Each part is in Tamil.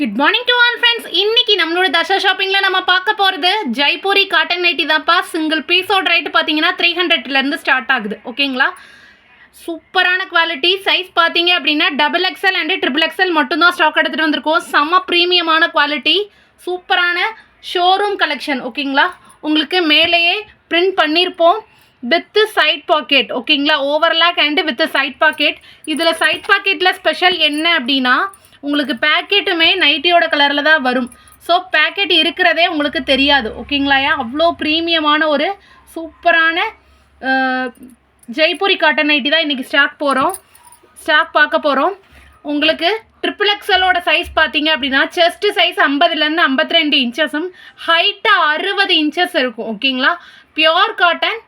Good morning to all friends இன்னைக்கு நம்மளோட தசா ஷாப்பிங்கில் நம்ம பார்க்க போகிறது ஜெய்ப்பூரி காட்டன் நைட்டி தான்ப்பா. சிங்கிள் பீஸோட ரேட்டு பார்த்தீங்கன்னா த்ரீ ஹண்ட்ரட்லேருந்து ஸ்டார்ட் ஆகுது. ஓகேங்களா சூப்பரான குவாலிட்டி சைஸ் பார்த்தீங்க அப்படின்னா double XL and triple XL மட்டும்தான் ஸ்டாக் எடுத்துகிட்டு வந்திருக்கோம். செம்ம ப்ரீமியமான குவாலிட்டி சூப்பரான ஷோரூம் கலெக்ஷன் ஓகேங்களா உங்களுக்கு மேலேயே பிரிண்ட் பண்ணியிருப்போம். வித் சைட் பாக்கெட் ஓகேங்களா overlock and with side pocket இதில் சைட் பாக்கெட்டில் ஸ்பெஷல் என்ன அப்படின்னா உங்களுக்கு பேக்கெட்டுமே நைட்டியோட கலரில் தான் வரும். ஸோ பேக்கெட் இருக்கிறதே உங்களுக்கு தெரியாது ஓகேங்களாயா அவ்வளோ ப்ரீமியமான ஒரு சூப்பரான ஜெய்ப்பூரி காட்டன் நைட்டி தான் இன்றைக்கி ஸ்டாக் போகிறோம் ஸ்டாக் பார்க்க போகிறோம் உங்களுக்கு ட்ரிபிள் எக்ஸலோட சைஸ் பார்த்தீங்க அப்படின்னா செஸ்ட் சைஸ் ஐம்பதுலேருந்து ஐம்பத்தி ரெண்டு இன்ச்சஸும் ஹைட்டாக அறுபது இன்ச்சஸ் இருக்கும் ஓகேங்களா pure cotton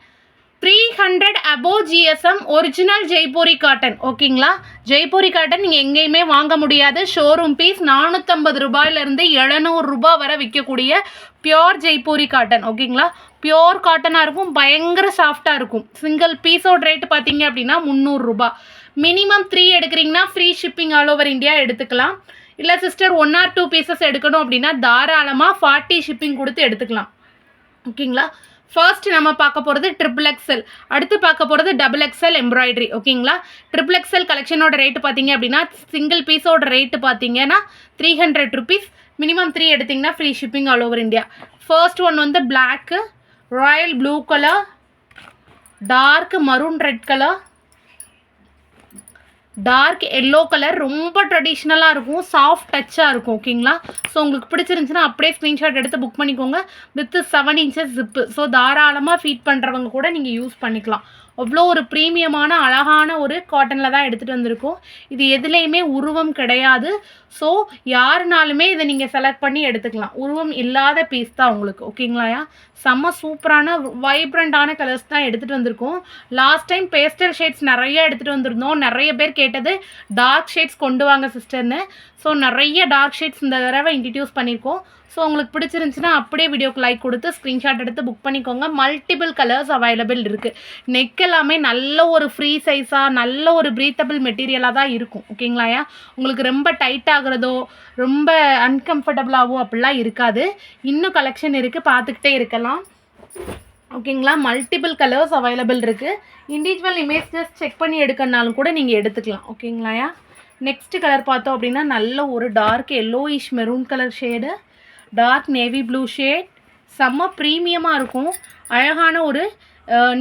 three hundred above GSM original Jaipuri cotton ஓகேங்களா ஜெய்ப்பூரி காட்டன் நீங்கள் எங்கேயுமே வாங்க முடியாது. ஷோரூம் பீஸ் நானூற்றம்பது ரூபாயிலேருந்து எழுநூறு ரூபாய் வரை விற்கக்கூடிய பியோர் ஜெய்ப்பூரி காட்டன் ஓகேங்களா பியோர் காட்டனாக இருக்கும் பயங்கர சாஃப்டாக இருக்கும். சிங்கிள் பீஸோட ரேட்டு பார்த்தீங்க அப்படின்னா முந்நூறுரூபா மினிமம் த்ரீ எடுக்கிறீங்கன்னா free shipping all over India எடுத்துக்கலாம். இல்லை sister one or two pieces எடுக்கணும் அப்படின்னா தாராளமாக ஃபார்ட்டி ஷிப்பிங் கொடுத்து எடுத்துக்கலாம். ஓகேங்களா ஃபர்ஸ்ட் நம்ம பார்க்க போகிறது ட்ரிபிள் எக்ஸல் அடுத்து பார்க்க போகிறது டபுள் எக்ஸல் எம்ப்ராய்டரி ஓகேங்களா ட்ரிபிள் எக்ஸல் கலெக்ஷனோட ரேட்டு பார்த்தீங்க அப்படின்னா சிங்கிள் பீஸோட ரேட்டு பார்த்தீங்கன்னா three hundred rupees minimum three எடுத்திங்கன்னா free shipping all over India first one வந்து black royal blue colour dark maroon red colour dark yellow colour ரொம்ப ட்ரெடிஷ்னலாக இருக்கும். சாஃப்ட் டச்சாக இருக்கும் ஓகேங்களா ஸோ உங்களுக்கு பிடிச்சிருந்துச்சுன்னா அப்படியே ஸ்க்ரீன்ஷாட் எடுத்து புக் பண்ணிக்கோங்க. With seven inches zip so தாராளமாக ஃபீட் பண்ணுறவங்க கூட நீங்கள் யூஸ் பண்ணிக்கலாம். அவ்வளோ ஒரு ப்ரீமியமான அழகான ஒரு காட்டனில் தான் எடுத்துகிட்டு வந்திருக்கோம். இது எதுலேயுமே உருவம் கிடையாது. ஸோ யாருனாலுமே இதை நீங்கள் செலக்ட் பண்ணி எடுத்துக்கலாம். உருவம் இல்லாத பீஸ் தான் உங்களுக்கு ஓகேங்களாயா செம்ம சூப்பரான வைப்ரண்ட்டான கலர்ஸ் தான் எடுத்துகிட்டு வந்திருக்கோம். லாஸ்ட் டைம் பேஸ்டல் ஷேட்ஸ் நிறைய எடுத்துகிட்டு வந்திருந்தோம். நிறைய பேர் கேட்டது டார்க் ஷேட்ஸ் கொண்டு வாங்க சிஸ்டர்னு ஸோ நிறைய டார்க் ஷேட்ஸ் இந்த தடவை இன்ட்ரடியூஸ் பண்ணியிருக்கோம் ஸோ உங்களுக்கு பிடிச்சிருந்துச்சுன்னா அப்படியே வீடியோக்கு லைக் கொடுத்து ஸ்க்ரீன்ஷாட் எடுத்து புக் பண்ணிக்கோங்க. மல்டிபிள் கலர்ஸ் அவைலபிள் இருக்குது நெக் எல்லாமே நல்ல ஒரு ஃப்ரீ சைஸாக நல்ல ஒரு ப்ரீத்தபிள் மெட்டீரியலாக தான் இருக்கும். ஓகேங்களாயா உங்களுக்கு ரொம்ப டைட் ஆகிறதோ ரொம்ப அன்கம்ஃபர்டபுளாகவோ அப்படிலாம் இருக்காது. இன்னும் கலெக்ஷன் இருக்குது பார்த்துக்கிட்டே இருக்கலாம். ஓகேங்களா மல்டிபிள் கலர்ஸ் அவைலபிள் இருக்குது இண்டிவிஜுவல் இமேஜஸ் செக் பண்ணி எடுக்கணுனாலும் கூட நீங்கள் எடுத்துக்கலாம். ஓகேங்களாயா நெக்ஸ்ட் கலர் பார்த்தோம் அப்படின்னா நல்ல ஒரு dark yellowish maroon colour shade dark navy blue shade செம்ம ப்ரீமியமாக இருக்கும். அழகான ஒரு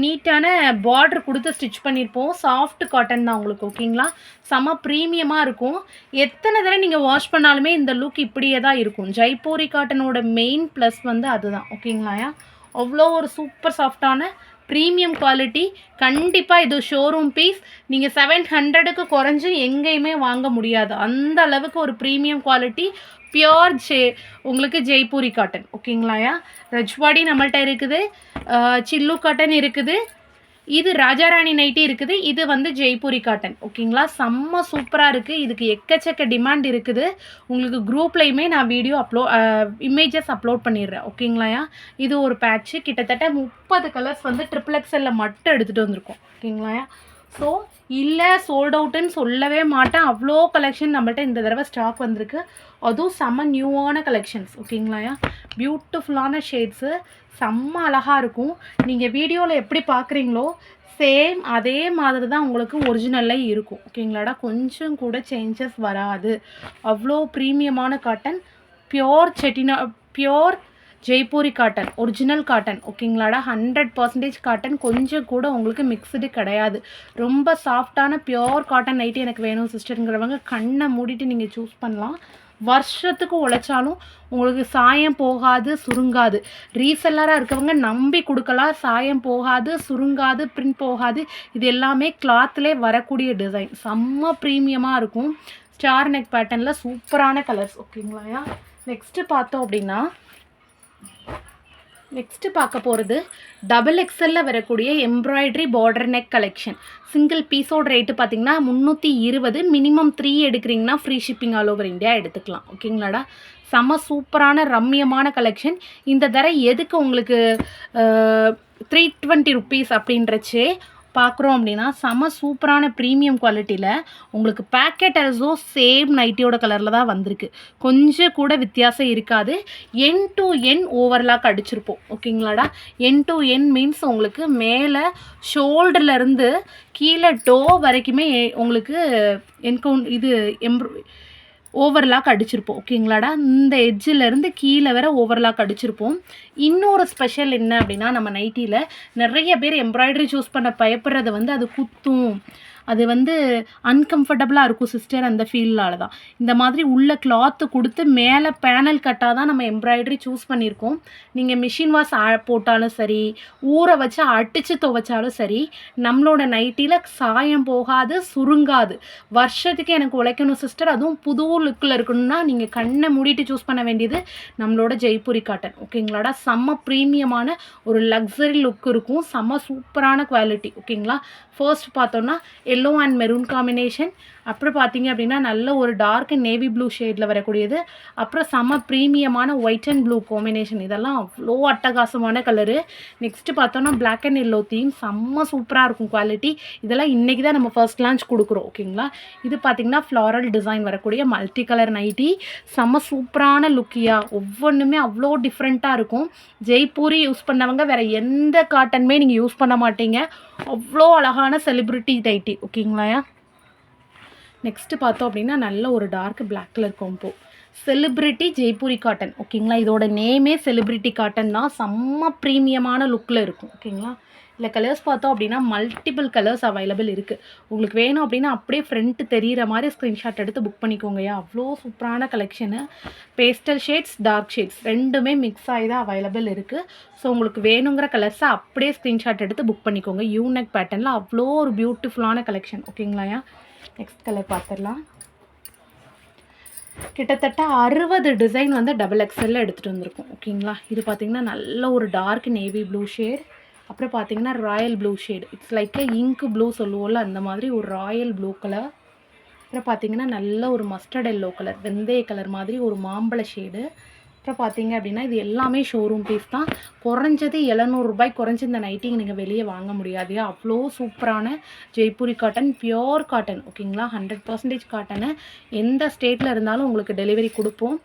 நீட்டான பார்டர் கொடுத்து ஸ்டிச் பண்ணியிருப்போம் சாஃப்ட் காட்டன் தான் உங்களுக்கு ஓகேங்களா செம்ம ப்ரீமியமாக இருக்கும். எத்தனை தடவை நீங்கள் வாஷ் பண்ணாலுமே இந்த லுக் இப்படியே தான் இருக்கும். ஜெய்ப்பூரி காட்டனோட மெயின் ப்ளஸ் வந்து அதுதான் ஓகேங்களாயா அவ்வளோ ஒரு சூப்பர் சாஃப்டான ப்ரீமியம் குவாலிட்டி கண்டிப்பாக இது ஷோரூம் பீஸ் நீங்கள் செவன் ஹண்ட்ரடுக்கு குறைஞ்சி எங்கேயுமே வாங்க முடியாது. அந்த அளவுக்கு ஒரு ப்ரீமியம் குவாலிட்டி பியோர் ஜே உங்களுக்கு ஜெய்ப்பூரி காட்டன் ஓகேங்களாயா ரஜ்வாடி நம்மள்கிட்ட இருக்குது. சில்லு காட்டன் இருக்குது. இது ராஜாராணி நைட்டி இருக்குது. இது வந்து ஜெய்ப்பூரி காட்டன். ஓகேங்களா? செம்ம சூப்பராக இருக்குது இதுக்கு எக்கச்சக்க டிமாண்ட் இருக்குது. உங்களுக்கு குரூப்லேயுமே நான் வீடியோ அப்லோ இமேஜஸ் அப்லோட் பண்ணிடுறேன். ஓகேங்களாயா இது ஒரு பேட்ச்சு. கிட்டத்தட்ட முப்பது கலர்ஸ் வந்து ட்ரிபிள் எக்ஸலில் மட்டும் எடுத்துகிட்டு வந்திருக்கோம். ஓகேங்களாயா ஸோ இல்லை சோல்ட் அவுட்டுன்னு சொல்லவே மாட்டேன். அவ்வளோ கலெக்ஷன் நம்மள்ட்ட இந்த தடவை ஸ்டாக் வந்திருக்கு. அதுவும் செம்ம நியூவான கலெக்ஷன்ஸ் ஓகேங்களாயா பியூட்டிஃபுல்லான ஷேட்ஸு செம்ம அழகாக இருக்கும். நீங்கள் வீடியோவில் எப்படி பார்க்குறீங்களோ சேம் அதே மாதிரி தான் உங்களுக்கு ஒரிஜினல்லே இருக்கும். ஓகேங்களாடா கொஞ்சம் கூட சேஞ்சஸ் வராது. அவ்வளோ ப்ரீமியமான cotton pure செட்டினா pure Jaipuri cotton original cotton ஓகேங்களாடா hundred percentage cotton கொஞ்சம் கூட உங்களுக்கு மிக்சடு கிடையாது. ரொம்ப சாஃப்டான பியோர் காட்டன் நைட்டி எனக்கு வேணும் சிஸ்டருங்கிறவங்க கண்ணை மூடிட்டு நீங்கள் சூஸ் பண்ணலாம். வருஷத்துக்கு உழைச்சாலும் உங்களுக்கு சாயம் போகாது சுருங்காது. ரீசெல்லராக இருக்கவங்க நம்பி கொடுக்கலாம் சாயம் போகாது சுருங்காது பிரிண்ட் போகாது. இது எல்லாமே கிளாத்லேயே வரக்கூடிய டிசைன் செம்ம ப்ரீமியமாக இருக்கும். ஸ்டார் நெக் பேட்டர்னில் சூப்பரான கலர்ஸ் ஓகேங்களாயா நெக்ஸ்ட்டு பார்த்தோம் அப்படின்னா நெக்ஸ்ட்டு பார்க்க போகிறது டபுள் எக்ஸலில் வரக்கூடிய embroidery border neck collection single பீஸோட ரேட்டு பார்த்தீங்கன்னா முந்நூற்றி இருபது மினிமம் த்ரீ எடுக்கிறீங்கன்னா free shipping all over India எடுத்துக்கலாம். ஓகேங்களாடா செம சூப்பரான ரம்மியமான கலெக்ஷன் இந்த தர எதுக்கு உங்களுக்கு த்ரீ டுவெண்ட்டி ருப்பீஸ் அப்படின்றச்சே பார்க்குறோம் அப்படின்னா செம சூப்பரான ப்ரீமியம் குவாலிட்டியில் உங்களுக்கு பேக்கெட் ஆல்சோ சேம் நைட்டியோட கலரில் தான் வந்திருக்கு. கொஞ்சம் கூட வித்தியாசம் இருக்காது. என் டு என் ஓவர்லாக் அடிச்சிருப்போம். ஓகேங்களாடா? என் டு என் மீன்ஸ் உங்களுக்கு மேலே ஷோல்டர்லேருந்து கீழே டோ வரைக்குமே உங்களுக்கு என்கவுண்ட் இது எம்ப்ரூ ஓவர்லாக் அடிச்சிருப்போம் ஓகேங்களாடா? இந்த எட்ஜிலேருந்து கீழே வர ஓவர்லாக் அடிச்சிருப்போம். இன்னொரு ஸ்பெஷல் என்ன அப்படின்னா நம்ம நைட்டியில் நிறைய பேர் எம்ப்ராய்டரி சூஸ் பண்ண பயப்படுறது வந்து அது குத்தும். அது வந்து அன்கம்ஃபர்டபுளாக இருக்கும் சிஸ்டர் அந்த ஃபீல்னால தான். இந்த மாதிரி உள்ள கிளாத்து கொடுத்து மேலே பேனல் கட்டாக தான் நம்ம எம்ப்ராய்டரி சூஸ் பண்ணியிருக்கோம். நீங்கள் மிஷின் வாஷ் போட்டாலும் சரி ஊற வச்சு அடித்து துவைச்சாலும் சரி நம்மளோட நைட்டியில் சாயம் போகாது சுருங்காது. வருஷத்துக்கு எனக்கு உழைக்கணும் சிஸ்டர் அதுவும் புது லுக்கில் இருக்கணும்னா நீங்கள் கண்ணை மூடிட்டு சூஸ் பண்ண வேண்டியது நம்மளோட ஜெய்ப்பூரி காட்டன் ஓகேங்களாடா? செம்ம ப்ரீமியமான ஒரு லக்ஸரி லுக் இருக்கும். செம்ம சூப்பரான குவாலிட்டி ஓகேங்களா? ஃபர்ஸ்ட் பார்த்தோன்னா எல்லோ அண்ட் மெரூன் காம்பினேஷன் அப்புறம் பார்த்தீங்க அப்படின்னா நல்ல ஒரு டார்க் நேவி ப்ளூ ஷேடில் வரக்கூடியது. அப்புறம் செம்ம ப்ரீமியமான ஒயிட் அண்ட் ப்ளூ காம்பினேஷன் இதெல்லாம் அவ்வளோ அட்டகாசமான கலரு நெக்ஸ்ட்டு பார்த்தோன்னா பிளாக் அண்ட் எல்லோ தீம் செம்ம சூப்பராக இருக்கும் குவாலிட்டி இதெல்லாம் இன்றைக்கி தான் நம்ம ஃபர்ஸ்ட் லான்ச் கொடுக்குறோம் ஓகேங்களா இது பார்த்திங்கன்னா ஃப்ளாரல் டிசைன் வரக்கூடிய மல்டி கலர் நைட்டி செம்ம சூப்பரான லுக்கியாக ஒவ்வொன்றுமே அவ்வளோ டிஃப்ரெண்ட்டாக இருக்கும். ஜெய்ப்பூரி யூஸ் பண்ணவங்க வேறு எந்த காட்டனுமே நீங்கள் யூஸ் பண்ண மாட்டீங்க. அவ்வளோ அழகான செலிப்ரிட்டி நைட்டி ஓகேங்களா நெக்ஸ்ட்டு பார்த்தோம் அப்படின்னா நல்ல ஒரு dark black colour combo celebrity Jaipuri cotton ஓகேங்களா இதோட நேமே செலிப்ரிட்டி காட்டன் தான். செம்ம ப்ரீமியமான லுக்கில் இருக்கும் ஓகேங்களா இல்லை கலர்ஸ் பார்த்தோம் அப்படின்னா மல்டிபிள் கலர்ஸ் அவைலபிள் இருக்குது உங்களுக்கு வேணும் அப்படின்னா அப்படியே ஃப்ரண்ட்டு தெரிகிற மாதிரி ஸ்க்ரீன்ஷாட் எடுத்து புக் பண்ணிக்கோங்கய்யா. அவ்வளோ சூப்பரான collection pastel shades dark shades ரெண்டுமே மிக்ஸ் ஆகி தான் அவைலபிள் இருக்குது ஸோ உங்களுக்கு வேணுங்கிற கலர்ஸை அப்படியே ஸ்க்ரீன்ஷாட் எடுத்து புக் பண்ணிக்கோங்க. யூனெக் பேட்டர்னில் அவ்வளோ ஒரு பியூட்டிஃபுல்லான கலெக்ஷன் ஓகேங்களாயா நெக்ஸ்ட் கலர் பார்த்துடலாம் கிட்டத்தட்ட அறுபது டிசைன் வந்து டபுள் எக்ஸலில் எடுத்துகிட்டு வந்திருக்கோம். ஓகேங்களா இது பார்த்திங்கன்னா நல்ல ஒரு டார்க் நேவி ப்ளூ ஷேட் அப்புறம் பார்த்தீங்கன்னா royal blue shade it's like ink blue சொல்லுவோம்ல அந்த மாதிரி ஒரு ராயல் ப்ளூ கலர் அப்புறம் பார்த்தீங்கன்னா நல்ல ஒரு மஸ்டர்ட் எல்லோ கலர் வெந்தய கலர் மாதிரி ஒரு மாம்பழ ஷேடு அப்புறம் பார்த்தீங்க அப்படின்னா இது எல்லாமே ஷோரூம் பீஸ் தான். குறைஞ்சது எழுநூறுபாய் குறைஞ்ச இந்த நைட்டிங் நீங்கள் வெளியே வாங்க முடியாது. அவ்வளோ சூப்பரான ஜெய்ப்பூரி காட்டன் பியோர் காட்டன் ஓகேங்களா ஹண்ட்ரட் பர்சன்டேஜ் காட்டனு எந்த ஸ்டேட்டில் இருந்தாலும் உங்களுக்கு டெலிவரி கொடுப்போம்.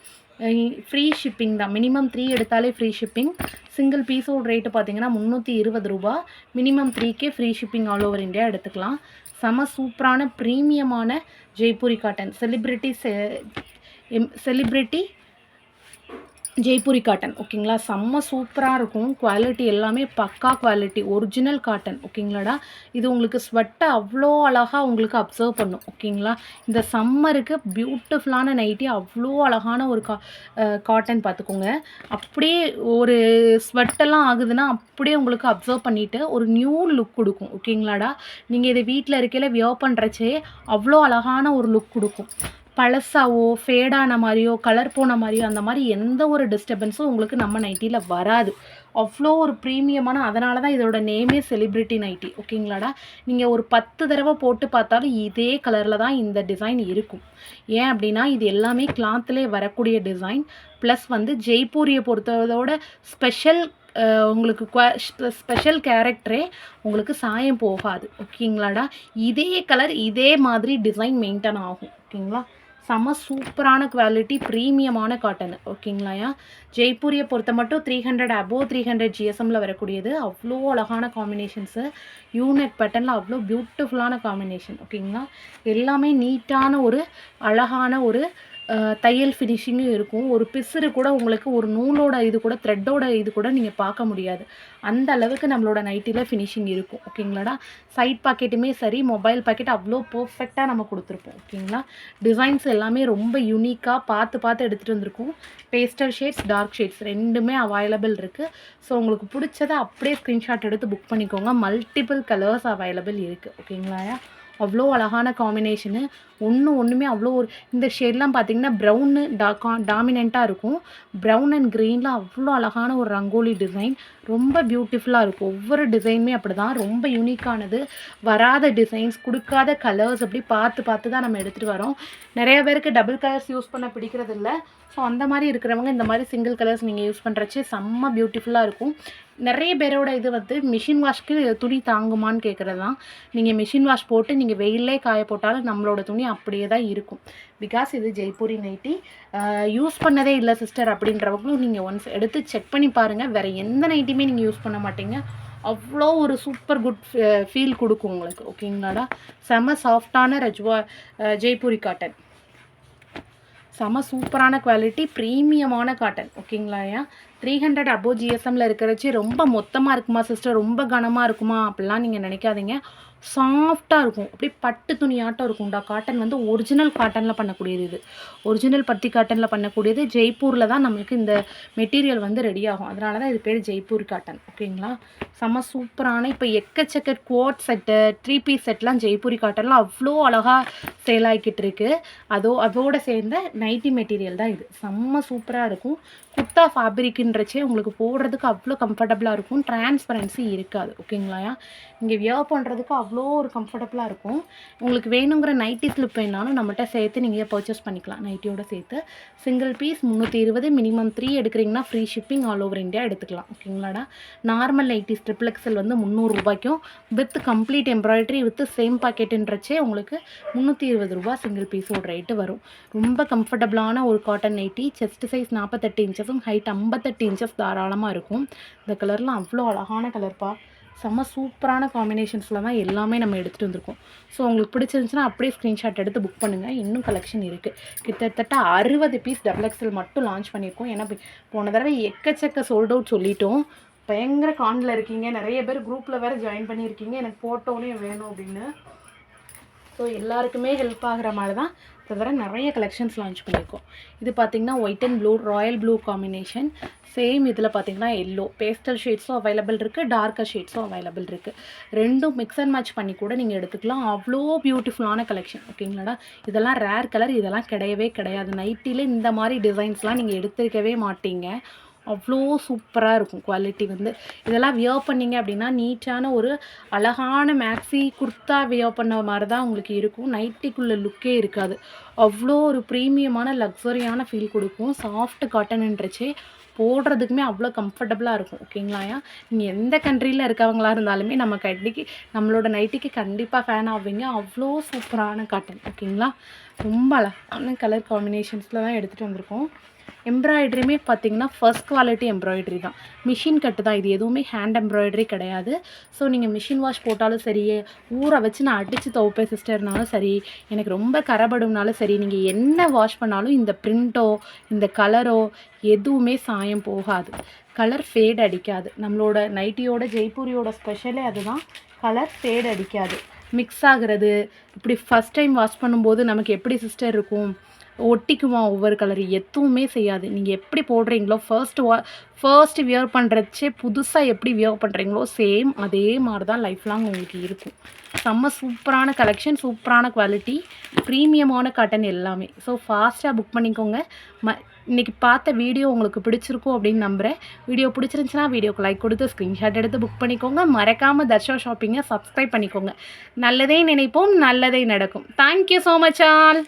ஃப்ரீ ஷிப்பிங் தான். மினிமம் த்ரீ எடுத்தாலே ஃப்ரீ ஷிப்பிங் சிங்கிள் பீஸோட ரேட்டு பார்த்தீங்கன்னா முந்நூற்றி இருபது ரூபா. Minimum த்ரீக்கே free shipping all over India எடுத்துக்கலாம். செம சூப்பரான ப்ரீமியமான ஜெய்ப்பூரி காட்டன் செலிப்ரிட்டி செ செலிப்ரிட்டி ஜெய்ப்பூரி காட்டன் ஓகேங்களா செம்ம சூப்பராக இருக்கும். குவாலிட்டி எல்லாமே பக்கா குவாலிட்டி ஒரிஜினல் காட்டன் ஓகேங்களாடா இது உங்களுக்கு ஸ்வெட்டை அவ்வளோ அழகாக உங்களுக்கு அப்சர்வ் பண்ணும் ஓகேங்களா இந்த சம்மருக்கு பியூட்டிஃபுல்லான நைட்டி அவ்வளோ அழகான ஒரு கா காட்டன் பார்த்துக்கோங்க. அப்படியே ஒரு ஸ்வெட்டெல்லாம் ஆகுதுன்னா அப்படியே உங்களுக்கு அப்சர்வ் பண்ணிவிட்டு ஒரு நியூ லுக் கொடுக்கும் ஓகேங்களாடா நீங்கள் இதை வீட்டில் இருக்கையில் வியர் பண்ணுறச்சே அவ்வளோ அழகான ஒரு லுக் கொடுக்கும். பழசாவோ ஃபேடான மாதிரியோ கலர் போன மாதிரியோ அந்த மாதிரி எந்த ஒரு டிஸ்டர்பன்ஸும் உங்களுக்கு நம்ம நைட்டியில் வராது. அவ்வளோ ஒரு ப்ரீமியமான அதனால தான் இதோட நேமே செலிப்ரிட்டி நைட்டி ஓகேங்களாடா? நீங்கள் ஒரு பத்து தடவை போட்டு பார்த்தாலும் இதே கலரில் தான் இந்த டிசைன் இருக்கும். ஏன் அப்படின்னா இது எல்லாமே கிளாத்லேயே வரக்கூடிய டிசைன் ப்ளஸ் வந்து ஜெய்ப்பூரியை பொறுத்ததோட ஸ்பெஷல் உங்களுக்கு ஸ்பெஷல் கேரக்டரே உங்களுக்கு சாயம் போகாது. ஓகேங்களாடா? இதே கலர் இதே மாதிரி டிசைன் மெயின்டைன் ஆகும். ஓகேங்களா? செம சூப்பரான குவாலிட்டி ப்ரீமியமான காட்டன் ஓகேங்களாயா ஜெய்ப்பூரியை பொறுத்த மட்டும் three hundred above three hundred ஜிஎஸ்எம்மில் வரக்கூடியது. அவ்வளோ அழகான காம்பினேஷன்ஸு யூனெட் பட்டனில் அவ்வளோ பியூட்டிஃபுல்லான காம்பினேஷன் ஓகேங்களா? எல்லாமே நீட்டான ஒரு அழகான ஒரு தையல் ஃபினிஷிங்கும் இருக்கும். ஒரு பிசுறு கூட உங்களுக்கு ஒரு நூலோட இது கூட த்ரெட்டோட இது கூட நீங்கள் பார்க்க முடியாது. அந்த அளவுக்கு நம்மளோட நைட்டியில் ஃபினிஷிங் இருக்கும். ஓகேங்களாடா சைட் பாக்கெட்டுமே சரி மொபைல் பாக்கெட் அவ்வளோ பர்ஃபெக்டாக நம்ம கொடுத்துருப்போம். ஓகேங்களா டிசைன்ஸ் எல்லாமே ரொம்ப யூனிக்காக பார்த்து பார்த்து எடுத்துகிட்டு வந்திருக்கோம். பேஸ்டல் ஷேட்ஸ் டார்க் ஷேட்ஸ் ரெண்டுமே அவைலபிள் இருக்குது ஸோ உங்களுக்கு பிடிச்சதை அப்படியே ஸ்க்ரீன்ஷாட் எடுத்து புக் பண்ணிக்கோங்க. மல்டிபிள் கலர்ஸ் அவைலபிள் இருக்குது ஓகேங்களா அவ்வளோ அழகான காம்பினேஷனு ஒன்று ஒன்றுமே அவ்வளோ ஒரு இந்த ஷேட்லாம் பார்த்தீங்கன்னா ப்ரௌனு டாக்கா டாமினண்ட்டாக இருக்கும். ப்ரௌன் அண்ட் க்ரீனில் அவ்வளோ அழகான ஒரு ரங்கோலி டிசைன் ரொம்ப பியூட்டிஃபுல்லாக இருக்கும். ஒவ்வொரு டிசைனுமே அப்படி தான் ரொம்ப யூனிக்கானது வராத டிசைன்ஸ் கொடுக்காத கலர்ஸ் அப்படி பார்த்து பார்த்து தான் நம்ம எடுத்துகிட்டு வரோம். நிறைய பேருக்கு டபுள் கலர்ஸ் யூஸ் பண்ண பிடிக்கிறது இல்லை. ஸோ அந்த மாதிரி இருக்கிறவங்க இந்த மாதிரி சிங்கிள் கலர்ஸ் நீங்கள் யூஸ் பண்ணுறச்சு செம்ம பியூட்டிஃபுல்லாக இருக்கும். நிறைய பேரோட இது வந்து மிஷின் வாஷ்க்கு துணி தாங்குமான்னு கேட்குறது தான் நீங்கள் மிஷின் வாஷ் போட்டு நீங்கள் வெயிலே காய போட்டாலும் நம்மளோட துணி அப்படியே தான் இருக்கும். பிகாஸ் இது ஜெய்ப்பூரி நைட்டி யூஸ் பண்ணதே இல்லை சிஸ்டர் அப்படின்றவங்களும் நீங்கள் ஒன்ஸ் எடுத்து செக் பண்ணி பாருங்கள் வேறு எந்த நைட்டியுமே நீங்கள் யூஸ் பண்ண மாட்டீங்க. அவ்வளோ ஒரு சூப்பர் குட் ஃபீல் கொடுக்கும் உங்களுக்கு. ஓகேங்களாடா செம சாஃப்டான ரஜ்வா ஜெய்ப்பூரி காட்டன் செம சூப்பரான குவாலிட்டி ப்ரீமியமான காட்டன் ஓகேங்களா ஐயா? த்ரீ ஹண்ட்ரட் அபோ ஜிஎஸ்எம்மில் இருக்கிறச்சு ரொம்ப மொத்தமாக இருக்குமா சிஸ்டர் ரொம்ப கனமாக இருக்குமா? அப்படிலாம் நீங்கள் நினைக்காதீங்க. சாஃப்டாக இருக்கும். அப்படியே பட்டு துணியாட்டம் இருக்கும்டா. காட்டன் வந்து ஒரிஜினல் காட்டனில் பண்ணக்கூடியது இது. ஒரிஜினல் பருத்தி காட்டனில் பண்ணக்கூடியது ஜெய்ப்பூரில் தான் நம்மளுக்கு இந்த மெட்டீரியல் வந்து ரெடி ஆகும். அதனால தான் இது பேர் ஜெய்ப்பூர் காட்டன் ஓகேங்களா செம்ம சூப்பரான இப்போ எக்கச்சக்க கோட் செட்டு த்ரீ பீஸ் செட்லாம் ஜெய்ப்பூரி காட்டன்லாம் அவ்வளோ அழகாக சேல் ஆகிக்கிட்டு இருக்கு. அதோ அதோட சேர்ந்த நைட்டி மெட்டீரியல் தான் இது. செம்ம சூப்பராக இருக்கும். குர்த்தா ஃபேப்ரிக்ன்றச்சே உங்களுக்கு போடுறதுக்கு அவ்வளோ கம்ஃபர்டபுளாக இருக்கும். டிரான்ஸ்பரன்சி இருக்காது. ஓகேங்களா இங்கே வியர் பண்ணுறதுக்கு அவ்வளோ ஒரு கம்ஃபர்டபுளாக இருக்கும். உங்களுக்கு வேணுங்கிற நைட்டி ஸ்லிப் வேணாலும் நம்மகிட்ட சேர்த்து நீங்கள் பர்ச்சேஸ் பண்ணிக்கலாம். நைட்டியோட சேர்த்து. சிங்கிள் பீஸ் முந்நூற்றி இருபது மினிமம் த்ரீ எடுக்கிறீங்கன்னா free shipping all over India எடுத்துக்கலாம். ஓகேங்களாடா நார்மல் நைட்டிஸ் ட்ரிபிள் எக்ஸல் வந்து முந்நூறுரூபாய்க்கும் with complete embroidery with same பாக்கெட்டுன்றச்சே உங்களுக்கு முந்நூற்றி இருபது ரூபா சிங்கிள் பீஸோட ரேட்டு வரும். ரொம்ப கம்ஃபர்டபுளான ஒரு காட்டன் நைட்டி செஸ்ட் சைஸ் நாற்பத்தெட்டு இன்ச்சஸும் ஹைட் ஐம்பத்தெட்டு இன்ச்சஸ் தாராளமாக இருக்கும். இந்த கலர்லாம் அவ்வளோ அழகான கலர்ப்பா செம்ம சூப்பரான காம்பினேஷன்ஸில் தான் எல்லாமே நம்ம எடுத்துகிட்டு வந்திருக்கோம். ஸோ உங்களுக்கு பிடிச்சிருந்துச்சுன்னா அப்படியே ஸ்க்ரீன்ஷாட் எடுத்து புக் பண்ணுங்கள் இன்னும் கலெக்ஷன் இருக்குது கிட்டத்தட்ட அறுபது பீஸ் டபுள் எக்ஸல் மட்டும் லான்ச் பண்ணியிருக்கோம். ஏன்னா போன தடவை எக்கச்சக்க சோல்ட் அவுட் சொல்லிட்டோம். பயங்கர காண்டில் இருக்கீங்க. நிறைய பேர் குரூப்பில் வேறு ஜாயின் பண்ணியிருக்கீங்க. எனக்கு போட்டோன்னே வேணும் அப்படின்னு. ஸோ எல்லாருக்குமே ஹெல்ப் ஆகிற மாதிரி தான் தவிர நிறைய கலெக்ஷன்ஸ் லான்ச் பண்ணியிருக்கோம். இது பார்த்தீங்கன்னா white and blue royal blue combination same இதில் பார்த்தீங்கன்னா எல்லோ பேஸ்டல் ஷேட்ஸும் அவைலபிள் இருக்குது டார்க்கர் ஷேட்ஸும் அவைலபிள் இருக்குது ரெண்டும் மிக்ஸ் அண்ட் மேட்ச் பண்ணி கூட நீங்கள் எடுத்துக்கலாம். அவ்வளோ பியூட்டிஃபுல்லான கலெக்ஷன் ஓகேங்களாடா இதெல்லாம் ரேர் கலர் இதெல்லாம் கிடையவே கிடையாது. நைட்டிலே இந்த மாதிரி டிசைன்ஸ்லாம் நீங்கள் எடுத்துருக்கவே மாட்டீங்க. அவ்வளோ சூப்பராக இருக்கும் குவாலிட்டி வந்து. இதெல்லாம் வியர் பண்ணீங்க அப்படின்னா நீட்டான ஒரு அழகான மேக்ஸி குர்த்தா வியர் பண்ண மாதிரி தான் உங்களுக்கு இருக்கும். நைட்டிக்குள்ளே லுக்கே இருக்காது. அவ்வளோ ஒரு ப்ரீமியமான லக்ஸரியான ஃபீல் கொடுக்கும். சாஃப்ட் காட்டன்ன்றச்சே போடுறதுக்குமே அவ்வளோ கம்ஃபர்டபுளாக இருக்கும். ஓகேங்களாயா நீங்கள் எந்த கண்ட்ரியில் இருக்கவங்களா இருந்தாலுமே நம்ம கட்டிக்கு நம்மளோட நைட்டிக்கு கண்டிப்பாக ஃபேன் ஆவீங்க. அவ்வளோ சூப்பரான காட்டன் ஓகேங்களா ரொம்ப அழகான கலர் காம்பினேஷன்ஸில் தான் எடுத்துகிட்டு வந்திருக்கோம். எம்ப்ராய்டரியுமே பார்த்தீங்கன்னா ஃபர்ஸ்ட் குவாலிட்டி எம்ப்ராய்டரி தான். மிஷின் கட்டு தான். இது எதுவுமே ஹேண்ட் எம்ப்ராய்டரி கிடையாது. ஸோ நீங்கள் மிஷின் வாஷ் போட்டாலும் சரி ஊற வச்சு நான் அடித்து துவைப்பேன் சிஸ்டர்னாலும் சரி எனக்கு ரொம்ப கரபடும்னாலும் சரி நீங்கள் என்ன வாஷ் பண்ணாலும் இந்த பிரிண்ட்டோ இந்த கலரோ எதுவுமே சாயம் போகாது. கலர் ஃபேட் அடிக்காது. நம்மளோட நைட்டியோட ஜெய்ப்பூரியோட ஸ்பெஷலே அதுதான். கலர் ஃபேட் அடிக்காது. மிக்ஸ் ஆகிறது. இப்படி ஃபஸ்ட் டைம் வாஷ் பண்ணும்போது நமக்கு எப்படி சிஸ்டர் இருக்கும்? ஒட்டிக்குமா ஒவ்வொரு கலர் எதுவுமே செய்யாது. நீங்கள் எப்படி போடுறீங்களோ ஃபர்ஸ்ட் வா ஃபர்ஸ்ட் வியர் பண்ணுறச்சே புதுசாக எப்படி வியர் பண்ணுறீங்களோ சேம் அதே மாதிரி தான் லைஃப் லாங் உங்களுக்கு இருக்கும். செம்ம சூப்பரான கலெக்ஷன் சூப்பரான குவாலிட்டி ப்ரீமியமான காட்டன் எல்லாமே. ஸோ ஃபாஸ்ட்டாக புக் பண்ணிக்கோங்க. ம இன்றைக்கி பார்த்த வீடியோ உங்களுக்கு பிடிச்சிருக்கும் அப்படின்னு நம்புகிறேன் வீடியோ பிடிச்சிருந்துச்சுன்னா வீடியோக்கு லைக் கொடுத்து ஸ்க்ரீன்ஷாட் எடுத்து புக் பண்ணிக்கோங்க. மறக்காமல் தர்ஷா ஷாப்பிங்கை சப்ஸ்கிரைப் பண்ணிக்கோங்க. நல்லதே நினைப்போம் நல்லதே நடக்கும். Thank you so much all